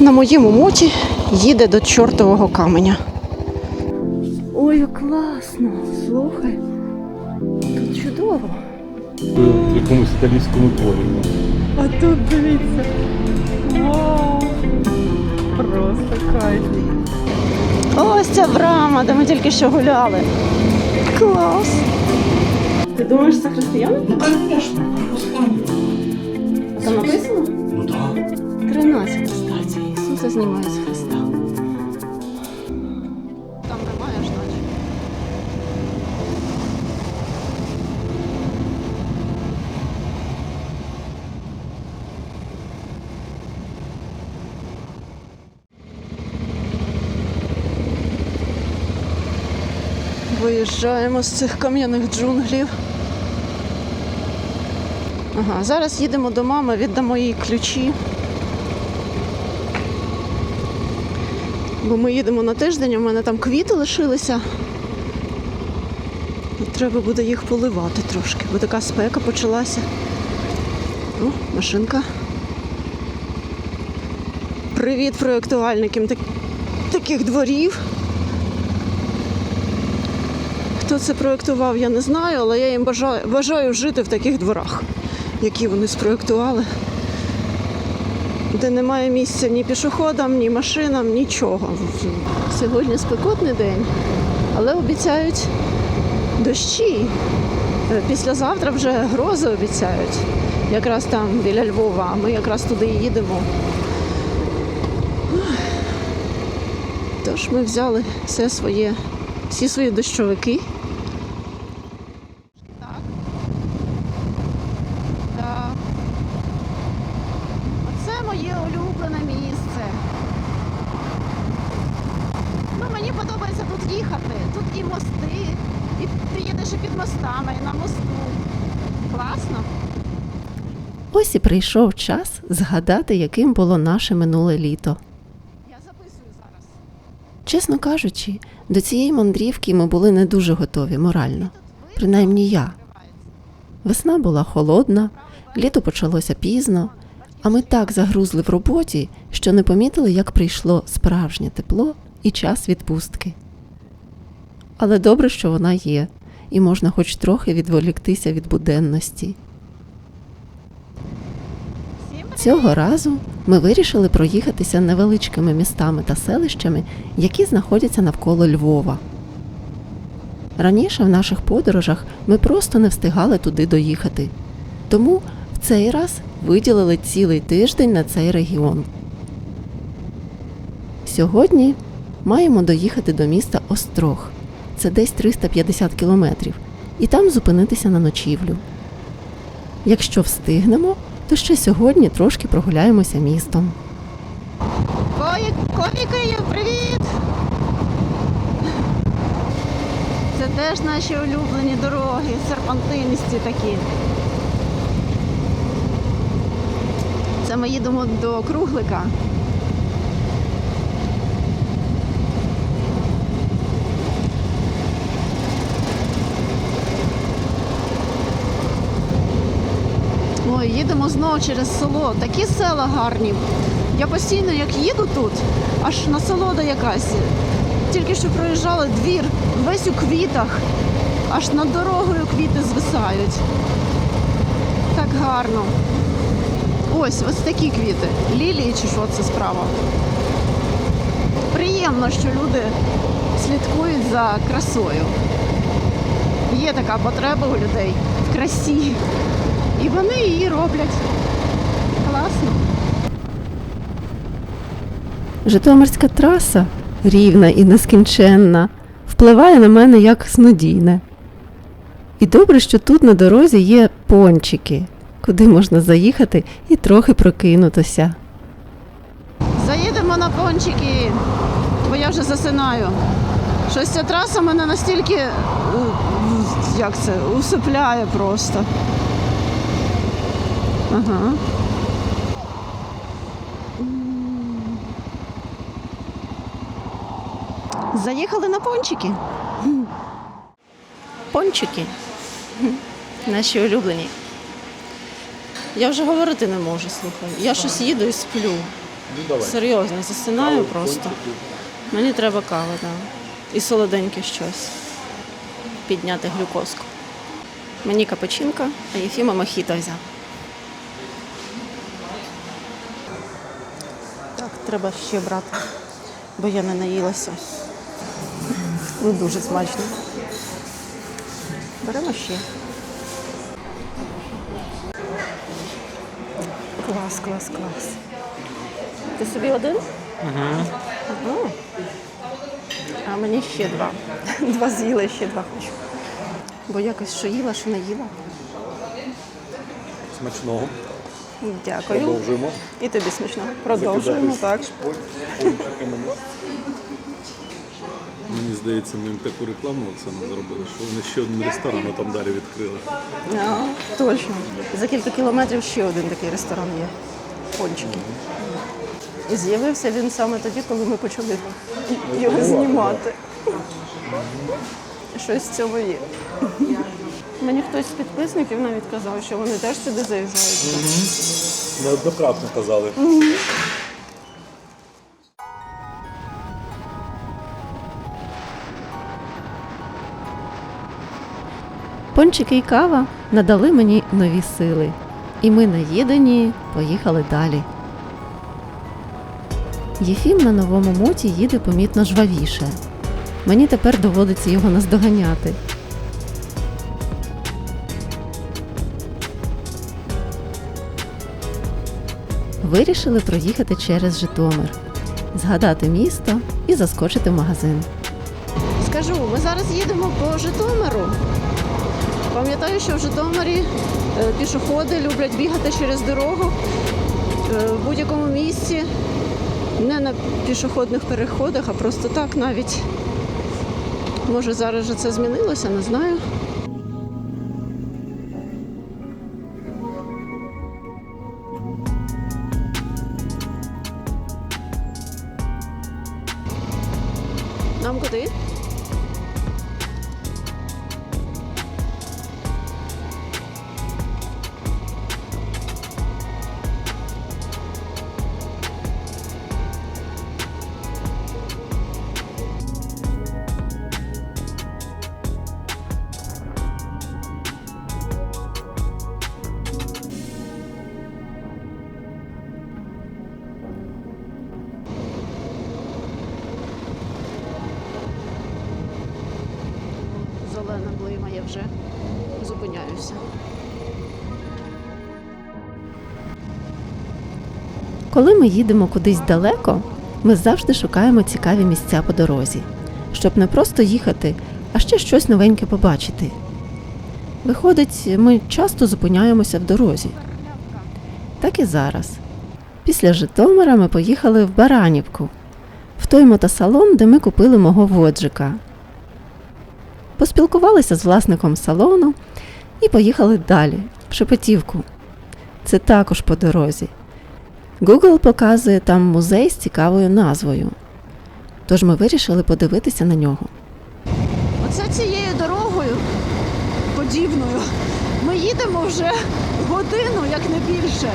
На моєму моті їде до чортового каменя. Ой, як класно! Слухай. Тут чудово. в якомусь італійському творі. А тут дивіться. Вау! Просто кайф. Ось ця брама, де ми тільки що гуляли. Клас. Ти думаєш, це християни? Ну, конечно, Там написано? 13 знімає з Христа. Там немає ж наче. Виїжджаємо з цих кам'яних джунглів. Ага, зараз їдемо до мами, віддамо їй ключі. Бо ми їдемо на тиждень, у мене там квіти лишилися. Треба буде їх поливати трошки, бо така спека почалася. О, машинка. Привіт проєктувальникам так- таких дворів. Хто це проєктував, я не знаю, але я їм бажаю, бажаю жити в таких дворах, які вони спроєктували де немає місця ні пішоходам, ні машинам, нічого. Сьогодні спекотний день, але обіцяють дощі. Е, Післязавтра вже грози обіцяють. Якраз там біля Львова, а ми якраз туди і їдемо. Тож ми взяли все своє, всі свої дощовики. Так. Так. Оце моє улюблене місце. Ну, мені подобається тут їхати. Тут і мости, і ти їдеш і під мостами, і на мосту. Класно. Ось і прийшов час згадати, яким було наше минуле літо. Я записую зараз. Чесно кажучи, до цієї мандрівки ми були не дуже готові морально. Принаймні я. Весна була холодна, літо почалося пізно, а ми так загрузли в роботі, що не помітили, як прийшло справжнє тепло і час відпустки. Але добре, що вона є, і можна хоч трохи відволіктися від буденності. Цього разу ми вирішили проїхатися невеличкими містами та селищами, які знаходяться навколо Львова. Раніше в наших подорожах ми просто не встигали туди доїхати. Тому в цей раз виділили цілий тиждень на цей регіон. Сьогодні маємо доїхати до міста Острог. Це десь 350 кілометрів, і там зупинитися на ночівлю. Якщо встигнемо, то ще сьогодні трошки прогуляємося містом. Кої привіт! Це теж наші улюблені дороги, серпантинисті такі. Це ми їдемо до Круглика. Їдемо знову через село. Такі села гарні. Я постійно як їду тут, аж насолода якась. Тільки що проїжджали двір, весь у квітах, аж над дорогою квіти звисають. Так гарно. Ось, ось такі квіти. Лілії чи що це справа. Приємно, що люди слідкують за красою. Є така потреба у людей в красі. І вони її роблять. Класно. Житомирська траса рівна і нескінченна, впливає на мене як снодійне. І добре, що тут на дорозі є пончики, куди можна заїхати і трохи прокинутися. Заїдемо на пончики, бо я вже засинаю. Щось ця траса мене настільки як це, усипляє просто. Ага. Заїхали на пончики. Пончики. Наші улюблені. Я вже говорити не можу, слухай. Я щось їду і сплю. Ну давай. Серйозно, засинаю просто. Мені треба кави, так. І солоденьке щось. Підняти глюкозку. Мені капучинка, а Єфіма мохіто взяв. Треба ще брати, бо я не наїлася. Ну, дуже смачно. Беремо ще. Клас, клас, клас. Ти собі один? Ага. А мені ще два. Два з'їла, ще два хочу. Бо якось що їла, що не їла. Смачного. Дякую. Продовжуємо. І тобі смачного. Продовжуємо, так. Мені здається, ми їм таку рекламу Оксана зробили, що вони ще один ресторан там далі відкрили. А, точно. За кілька кілометрів ще один такий ресторан є. Пончики. І з'явився він саме тоді, коли ми почали його знімати. Щось в цьому є. Мені хтось з підписників навіть казав, що вони теж сюди заїжджають. Неоднократно казали. Пончики і кава надали мені нові сили, і ми наїдені поїхали далі. Єфім на новому моті їде помітно жвавіше. Мені тепер доводиться його наздоганяти. Вирішили проїхати через Житомир, згадати місто і заскочити в магазин. Скажу, ми зараз їдемо по Житомиру. Пам'ятаю, що в Житомирі е, пішоходи люблять бігати через дорогу е, в будь-якому місці, не на пішохідних переходах, а просто так навіть. Може, зараз вже це змінилося, не знаю. Коли ми їдемо кудись далеко, ми завжди шукаємо цікаві місця по дорозі, щоб не просто їхати, а ще щось новеньке побачити. Виходить, ми часто зупиняємося в дорозі. Так і зараз. Після Житомира ми поїхали в Баранівку, в той мотосалон, де ми купили мого воджика. Поспілкувалися з власником салону і поїхали далі, в Шепетівку. Це також по дорозі. Google показує там музей з цікавою назвою. Тож ми вирішили подивитися на нього. Оце цією дорогою подібною. Ми їдемо вже годину, як не більше.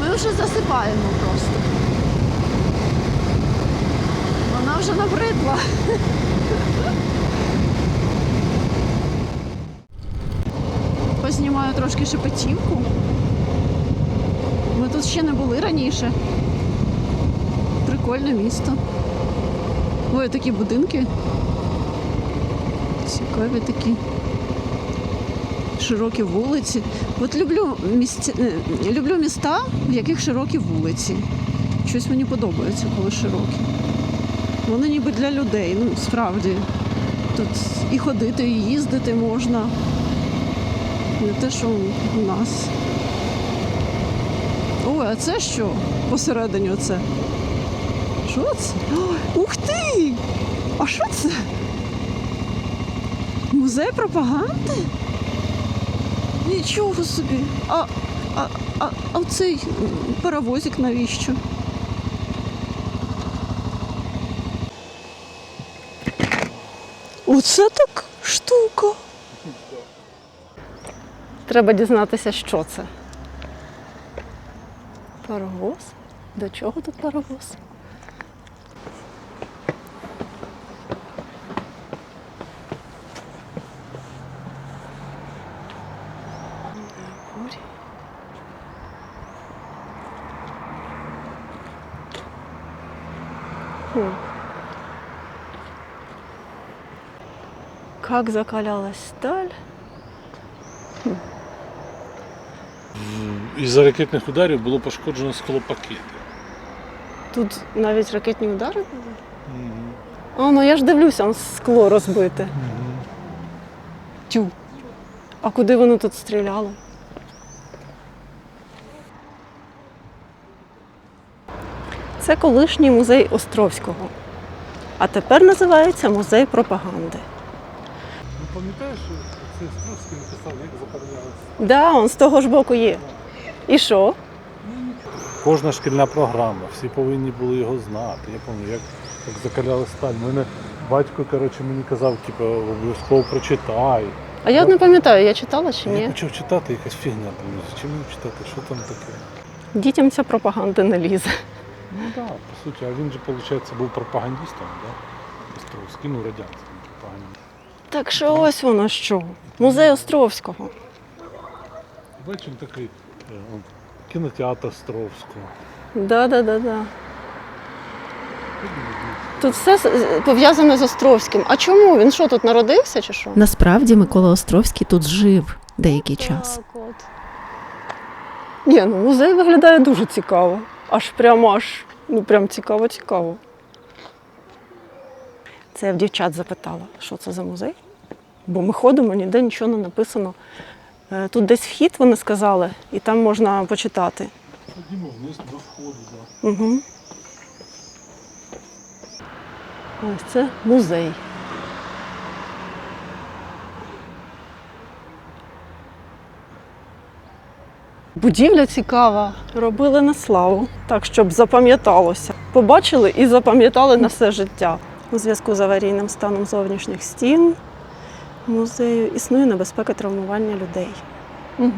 Ми вже засипаємо просто. Вона вже набридла. Познімаю трошки шепетівку. Ми тут ще не були раніше. Прикольне місто. Ой, такі будинки. Цікаві такі. Широкі вулиці. От люблю, місця, е, люблю міста, в яких широкі вулиці. Щось мені подобається, коли широкі. Вони ніби для людей, ну справді. Тут і ходити, і їздити можна. Не те, що у нас. Ой, а це що? Посередині оце. Що це? Ой, Ух ти! А що це? Музей пропаганди? Нічого собі. А, а, а, а цей паровозик навіщо? Оце так штука. Треба дізнатися, що це. Паровоз? До чого тут паровоз? Как закалялась сталь? Із-за ракетних ударів було пошкоджено склопакети. Тут навіть ракетні удари були? А, ну я ж дивлюся, он скло розбите. Тю. А куди вони тут стріляли? Це колишній музей Островського. А тепер називається музей пропаганди. Ну, пам'ятаєш, що це Островський написав, як запевнялося? Да, он з того ж боку є. І що? Кожна шкільна програма, всі повинні були його знати. Я пам'ятаю, як, як закаляли сталь. Мене батько коротше, мені казав, типу, обов'язково прочитай. А я от не пам'ятаю, я читала чи Я ні. почав читати, якась фігня там. Чим читати? Що там таке? Дітям ця пропаганда не лізе. Ну так, да, по суті, а він же, виходить, був пропагандистом, да? Островський, ну радянським пропагандистом. Так що ось воно що. Музей Островського. Бачимо такий кінотеатр Островського. Да, да, да, да. Тут все пов'язане з Островським. А чому? Він що, тут народився чи що? Насправді Микола Островський тут жив деякий час. Так, от. Ні, ну музей виглядає дуже цікаво. Аж прямо аж, ну прям цікаво, цікаво. Це я в дівчат запитала, що це за музей? Бо ми ходимо, ніде нічого не написано. Е, Тут десь вхід, вони сказали, і там можна почитати. Ходімо вниз до входу. Да. Угу. Ось це музей. Будівля цікава. Робили на славу, так щоб запам'яталося. Побачили і запам'ятали на все життя. У зв'язку з аварійним станом зовнішніх стін музею існує небезпека травмування людей. Угу.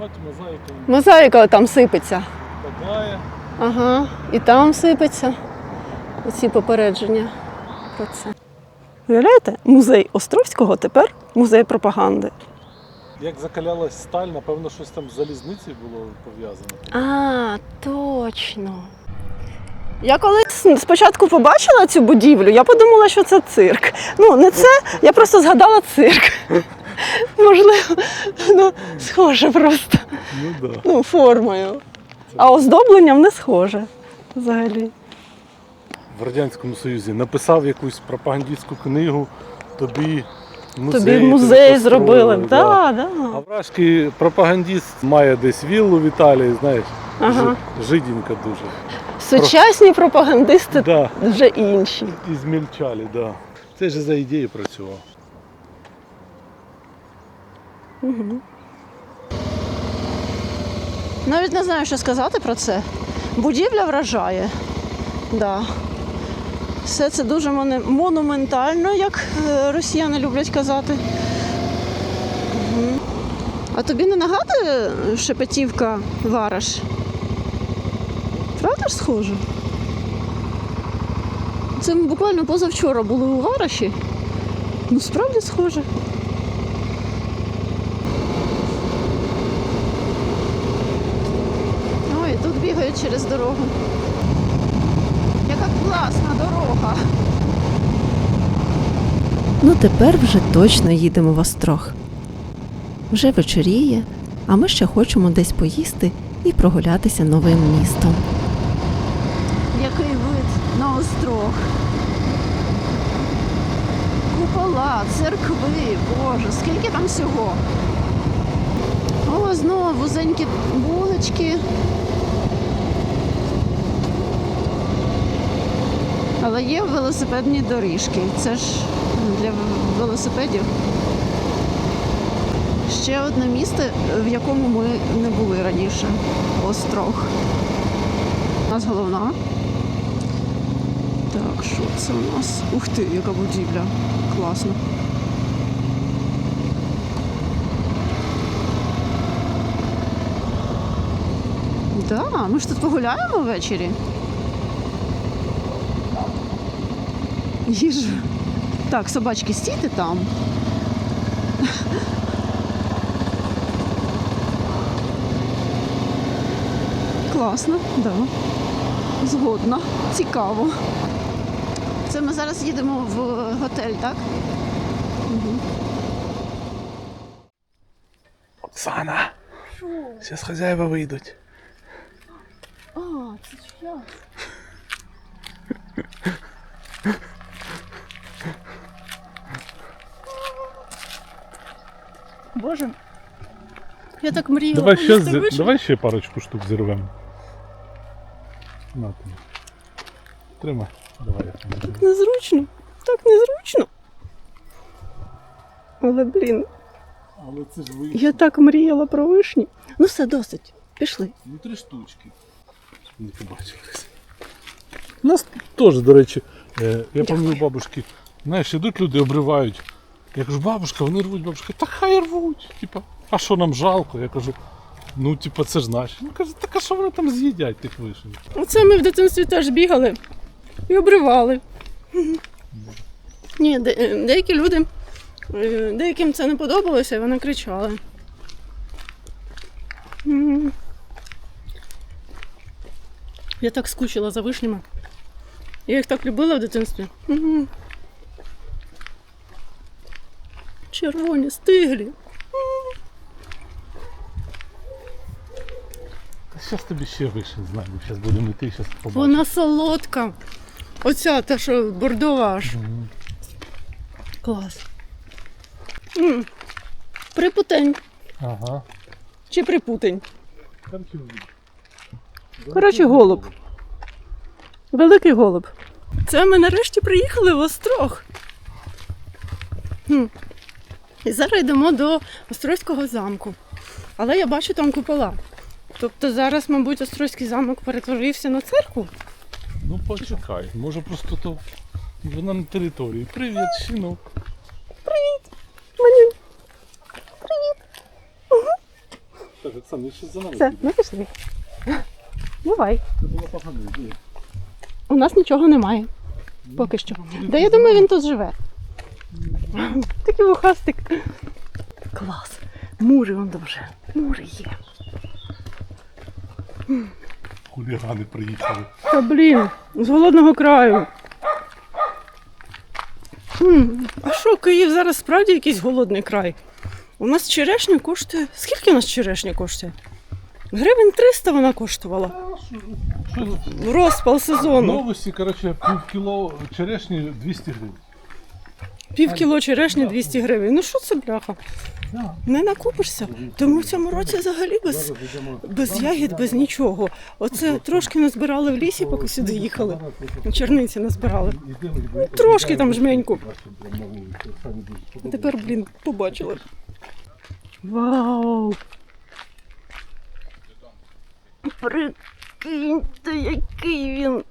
Бачимо, мозаїка Мозаїка там сипеться. падає. Ага, і там сипеться оці попередження про це. Уявляєте, музей Островського тепер музей пропаганди. Як закалялась сталь, напевно, щось там з залізницею було пов'язане. А, точно. Я колись спочатку побачила цю будівлю, я подумала, що це цирк. Ну, не це, я просто згадала цирк. Можливо, ну, схоже просто. Ну так. Ну, формою. А оздобленням не схоже взагалі. В Радянському Союзі написав якусь пропагандистську книгу, тобі музей. Тобі музей тобі зробили. построїли, Да, да. А вражський пропагандист має десь віллу в Італії, знаєш, Ага. жи- дуже. Сучасні пропагандисти Да. вже інші. І змільчалі, да. Це ж за ідею працював. Навіть не знаю, що сказати про це. Будівля вражає. Да. Все це дуже монументально, як е, росіяни люблять казати. Мгм. А тобі не нагадує Шепетівка Вараш? Правда ж схоже? Це ми буквально позавчора були у Вараші. Ну, справді схоже. Ой, тут бігають через дорогу. Яка класна дорога. Ну тепер вже точно їдемо в Острог. Вже вечоріє, а ми ще хочемо десь поїсти і прогулятися новим містом. Острог. Купола, церкви, боже, скільки там всього. О, знову вузенькі вулички. Але є велосипедні доріжки. Це ж для велосипедів. Ще одне місце, в якому ми не були раніше. Острог. У нас головна. Так, що це у нас? Ух ти, яка будівля. Класно. Да, ми ж тут погуляємо ввечері. Їжа. Так, собачки, стійте там. Класно, да. Згодна. Цікаво. Це ми зараз їдемо в готель, так? Угу. Оксана! Зараз хазяїва вийдуть. А, це я. Боже. Я так мріяла. Давай ще, з... Давай ще парочку штук зірвемо. На тобі. Тримай. Давай я Незручно. Так незручно. Але, блін, Але це ж ви. я так мріяла про вишні. Ну все, досить. Пішли. Ну три штучки. Не побачились. У нас теж, до речі, е, я пам'ятаю бабушки, знаєш, ідуть люди, обривають. Я кажу, бабушка, вони рвуть, бабушка, та хай рвуть. Типа, а що нам жалко? Я кажу, ну, типа, це ж наші. Ну каже, так а що вони там з'їдять тих вишень? Оце ми в дитинстві теж бігали і обривали. Ні, де- е, деякі люди, е, деяким це не подобалося, і вони кричали. Я так скучила за вишнями. Я їх так любила в дитинстві. Червоні, стиглі. Та зараз тобі ще вишень знайду. Зараз будемо йти, зараз побачимо. Вона солодка. Оця та, що бордова аж. Клас. м Припутень. Ага. Чи припутень? Короче, Коротше, голуб. Великий голуб. Це ми нарешті приїхали в Острог. Хм. І зараз йдемо до Острозького замку. Але я бачу там купола. Тобто зараз, мабуть, Острозький замок перетворився на церкву. Ну почекай, може просто то вона на території. Привіт, щінок. Мені Так, Оксана, я ще за нами. все, ми пішли. Бувай. Це було погано. йди. У нас нічого немає. Поки що. Да я думаю, він тут живе. Такий вухастик. Клас. Мури он дуже. Мури є. Хулігани приїхали. Та блін, з голодного краю. М, А що, Київ зараз справді якийсь голодний край? У нас черешня коштує. Скільки у нас черешня коштує? Гривень 300 вона коштувала. Розпал сезону. новості, коротше, пів кіло черешні 200 гривень. Пів кіло черешні 200 гривень. Ну що це бляха? Не накупишся. Тому в цьому році взагалі без, без ягід, без нічого. Оце трошки назбирали в лісі, поки сюди їхали. Черниці назбирали. Трошки там жменьку. Тепер, блін, побачили. Вау! Прикиньте, який він.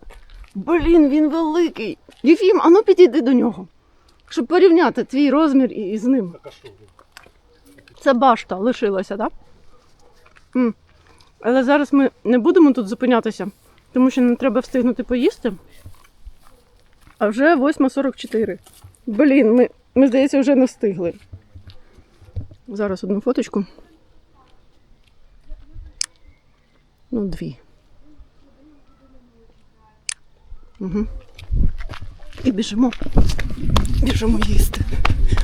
Блін, він великий. Єфім, а ну підійди до нього. Щоб порівняти твій розмір і з ним. Це башта лишилася, так? М. Але зараз ми не будемо тут зупинятися, тому що нам треба встигнути поїсти. А вже 8.44. Блін, ми, ми, здається, вже не встигли. Зараз одну фоточку. Ну, дві. Угу. І біжимо. Біжимо їсти.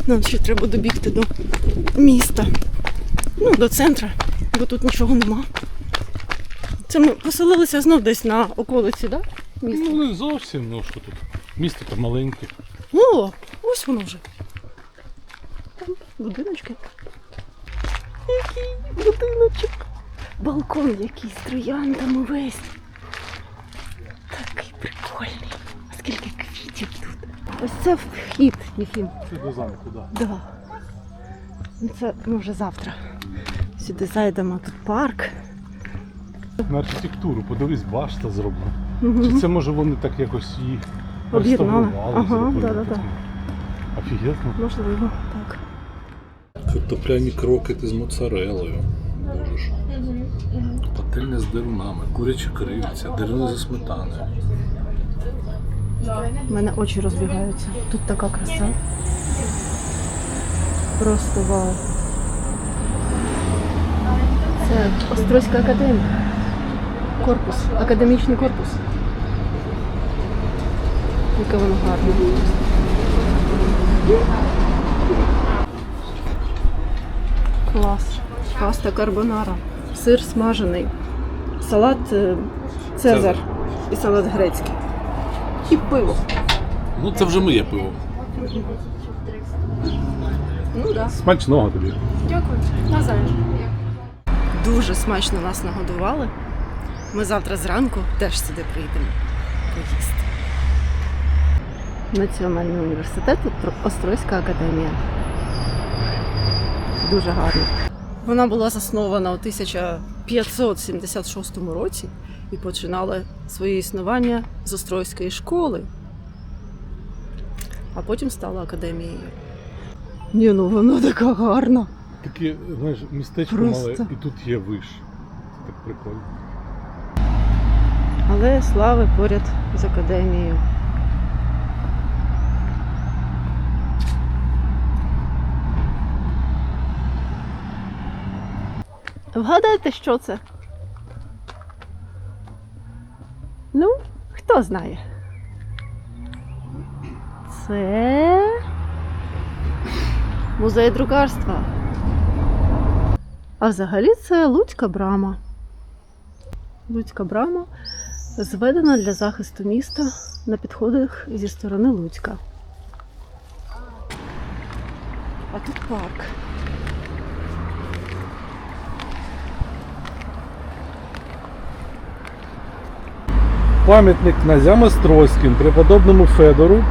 Нам ще треба добігти до міста. Ну, до центра, бо тут нічого нема. Це ми поселилися знов десь на околиці, так? Да? Міста. Ну не зовсім, ну що тут. Місто там маленьке. О, ось воно вже. Там будиночки. Який будиночок. Балкон який з трояндами весь. Такий прикольний. А скільки квітів тут. Ось це вхід, Єфім. Це до замку, так. Да. Ну, Це ми вже завтра. Сюди зайдемо, тут парк. На архітектуру, подивись, башта зроблена. Мгм. Чи це може вони так якось її Об'єднали. реставрували, Ага, зробили да-да-да. таким? Офігезно. Можливо, так. Картопляні крокети з моцарелою. можеш. Пательня з дерунами, курячі крильця, деруни зі сметаною. У мене очі розбігаються. Тут така краса. Просто вау. Це Острозька академія. Корпус, академічний корпус. Яке воно гарне. Клас. Паста карбонара. Сир смажений. Салат е, Цезар. Цезар. І салат грецький. І пиво. Ну це вже моє пиво. Ну так. Смачного тобі. Дякую. Назаєм. Дуже смачно нас нагодували. Ми завтра зранку теж сюди прийдемо поїсти. Національний університет Острозька академія. Дуже гарно. Вона була заснована у 1576 році і починала своє існування з Острозької школи, а потім стала академією. Ні, ну вона така гарна. Таке, знаєш, містечко Просто. мале, і тут є виш. Це так прикольно. Але слави поряд з академією. Вгадайте, що це? Ну, хто знає? Це музей друкарства. А взагалі це Луцька брама. Луцька брама зведена для захисту міста на підходах зі сторони Луцька. А тут парк. Пам'ятник князям Острозьким, преподобному Федору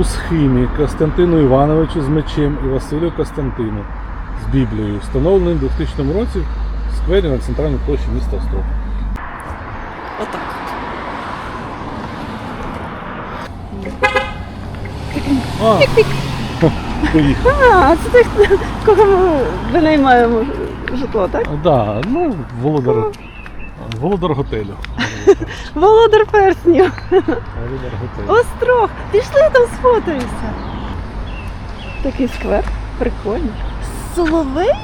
у схимі Костянтину Івановичу з мечем і Василю Костянтину з Біблією, встановлений у 2000 році в сквері на центральній площі міста Острог. Отак. А, поїхав. А, це тих, кого ми винаймаємо житло, так? Да, ну, володар, володар готелю. Володар перснів. Острог. Пішли там сфотаємося. Такий сквер. Прикольно. Соловей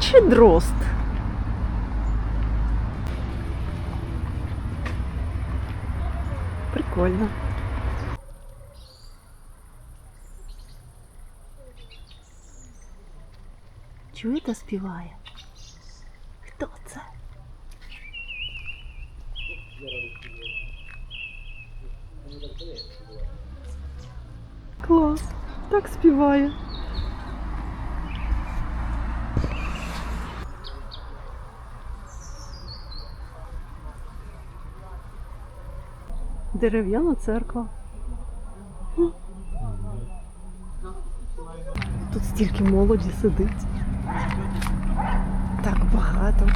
чи дрозд? Прикольно. Чуєте, співає? Хто це? Клас, так співає. Дерев'яна церква. Тут стільки молоді сидить. Так багато.